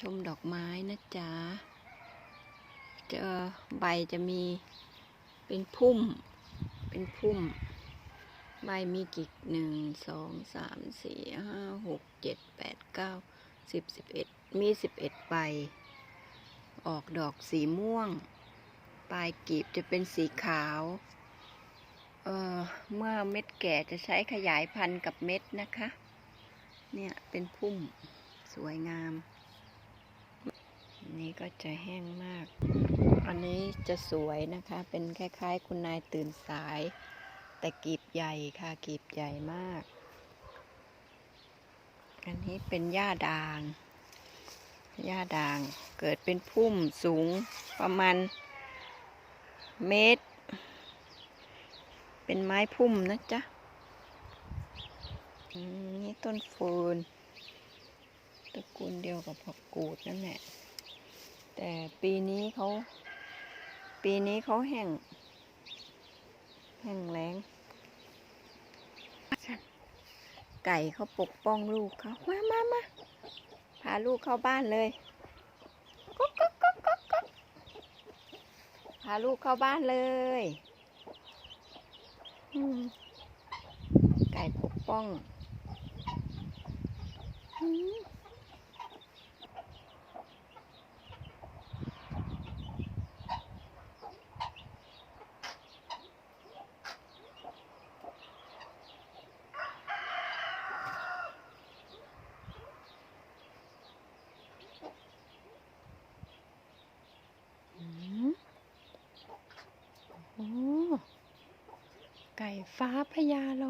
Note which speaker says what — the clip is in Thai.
Speaker 1: ชมดอกไม้นะจ๊ะเจอใบจะมีเป็นพุ่ม เป็นพุ่ม ใบมีกี่งหนึ่งสองสามสี่ห้าหกเจ็ดแปดเก้าสิบสิบเอ็ดมีสิบเอ็ดใบ ออกดอกสีม่วง ปลายกีบจะเป็นสีขาวเออเมื่อเม็ดแก่จะใช้ขยายพันธุ์กับเม็ดนะคะ เนี่ยเป็นพุ่มสวยงาม นนี้ก็จะแห้งมาก อันนี้จะสวยนะคะ เป็นคล้ายๆ คุณนายตื่นสาย แต่กีบใหญ่ค่ะ กีบใหญ่มาก อันนี้เป็นหญ้าด่าง หญ้าด่าง เกิดเป็นพุ่มสูงประมาณเมตร เป็นไม้พุ่มนะจ๊ะ นี่ต้นฟืนตระกูลเดียวกับผักกูดนั่นแหละ แต่ปีนี้เขา ปีนี้เขาแห้ง แห้งแล้งไก่เขาปกป้องลูกเขามามามาพาลูกเข้าบ้านเลยกุ๊กกุ๊กกุ๊กกุ๊กกุ๊กพาลูกเข้าบ้านเลยไก่ปกป้อง ไก่ฟ้าพญาโล